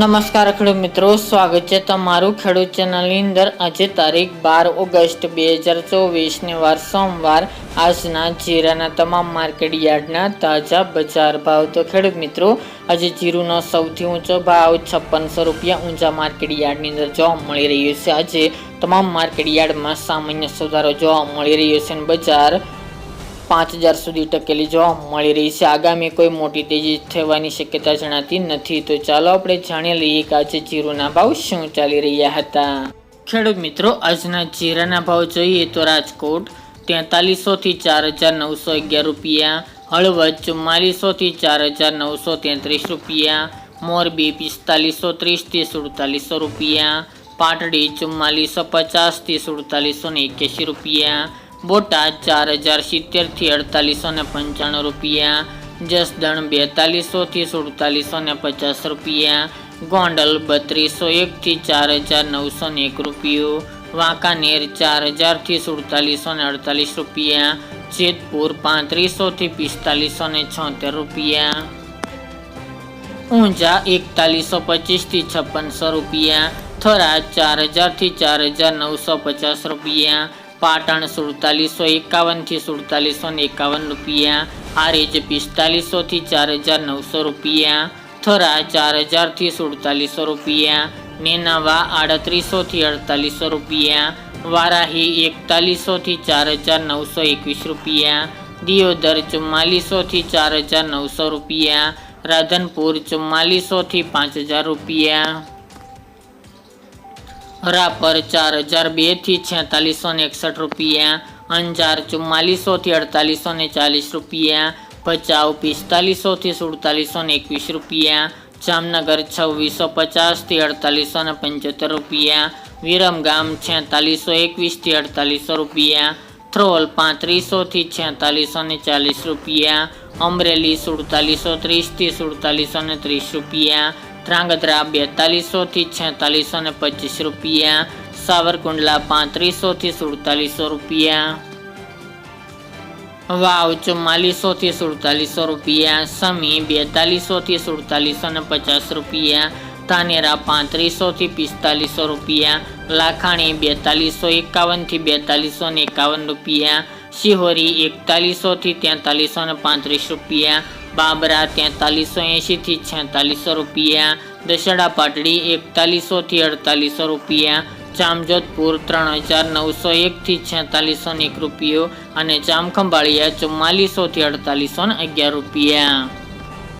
નમસ્કાર ખેડૂત મિત્રો, સ્વાગત છે તમારું ખેડૂત ચેનલની અંદર. આજે તારીખ બાર ઓગસ્ટ બે હજાર ચોવીસને વાર સોમવાર. આજના જીરાના તમામ માર્કેટ યાર્ડના તાજા બજાર ભાવ. તો ખેડૂત મિત્રો, આજે જીરુનો સૌથી ઊંચો ભાવ છપ્પનસો રૂપિયા ઊંચા માર્કેટ યાર્ડની અંદર જોવા મળી રહ્યો છે. આજે તમામ માર્કેટ યાર્ડમાં સામાન્ય સુધારો જોવા મળી રહ્યો છે બજાર પાંચ હજાર સુધી ટકેલી જોવા મળી રહી છે. આગામી કોઈ મોટી તેજી થવાની શક્યતા જણાતી નથી. તો ચાલો આપણે જાણી લઈએ કે આજે જીરુના ભાવ શું ચાલી રહ્યા હતા. ખેડૂત મિત્રો, આજના જીરાના ભાવ જોઈએ તો રાજકોટ તેતાલીસો થી ચાર હજાર નવસો અગિયાર રૂપિયા, હળવદ ચુમ્માલીસો થી ચાર હજાર નવસો તેત્રીસ રૂપિયા, મોરબી પિસ્તાલીસો ત્રીસથી સુડતાલીસો રૂપિયા, પાટડી ચુમ્માલીસો પચાસથી સુડતાલીસો ને એક્યાસી રૂપિયા બોટાદ ચાર હજાર સિત્તેરથી અડતાલીસો ને પંચાણું રૂપિયા, જસદણ બેતાલીસોથી સુડતાલીસો ને પચાસ રૂપિયા, ગોંડલ બત્રીસો એકથી ચાર હજાર નવસો ને એક રૂપિયો, વાંકાનેર ચાર હજારથી સુડતાલીસો ને અડતાલીસ રૂપિયા, જેતપુર પાંત્રીસોથી પિસ્તાલીસો ને છોતેર રૂપિયા, ઊંઝા એકતાલીસો પચીસથી છપ્પનસો રૂપિયા, થરાદ ચાર હજારથી ચાર હજાર નવસો પચાસ રૂપિયા પાટણ સુડતાલીસો એકાવનથી સુડતાલીસો ને એકાવન રૂપિયા. આરેજ પિસ્તાલીસોથી ચાર હજાર નવસો રૂપિયા. થરા ચાર હજારથી સુડતાલીસો રૂપિયા. નેનાવા આડત્રીસોથી અડતાલીસો રૂપિયા. વારાહી એકતાલીસોથી ચાર હજાર નવસો એકવીસ રૂપિયા. દિયોદર ચુમ્માલીસોથી ચાર હજાર નવસો રૂપિયા. રાધનપુર ચુમ્માલીસોથી પાંચ હજાર રૂપિયા. રાપર ચાર હજાર બેથી છેતાલીસો ને એકસઠ રૂપિયા, અંજાર ચુમ્માલીસોથી અડતાલીસો ને ચાલીસ રૂપિયા, ભચાઉ પિસ્તાલીસોથી સુડતાલીસો ને એકવીસ રૂપિયા, જામનગર છવ્વીસો પચાસથી અડતાલીસો ને પંચોતેર રૂપિયા, વિરમગામ છેતાલીસો એકવીસથી અડતાલીસો રૂપિયા, થ્રોલ પાંત્રીસોથી છેતાલીસો ને ચાલીસ રૂપિયા, અમરેલી સુડતાલીસો ત્રીસથી સુડતાલીસો ને ત્રીસ રૂપિયા ધ્રાંગધ્રા બેતાલીસોથી છેતાલીસો ને પચીસ રૂપિયા, સાવરકુંડલા પાંત્રીસોથી સુડતાલીસો રૂપિયા. વાવ ચુમ્માલીસોથી સુડતાલીસો રૂપિયા, સમી બેતાલીસોથી સુડતાલીસો ને પચાસ રૂપિયા, ધાનેરા પાંત્રીસોથી પિસ્તાલીસો રૂપિયા, લાખાણી બેતાલીસો એકાવનથી બેતાલીસો ને એકાવન રૂપિયા, શિહોરી એકતાલીસોથી તેતાલીસો ને પાંત્રીસ રૂપિયા બાબરા તેતાલીસો એંશીથી છેતાલીસો રૂપિયા, દશેડા પાટડી એકતાલીસોથી અડતાલીસો રૂપિયા, જામજોધપુર ત્રણ હજાર નવસો એકથી છેતાલીસો એક રૂપિયો અને જામખંભાળિયા ચુમ્માલીસોથી અડતાલીસો ને અગિયાર રૂપિયા.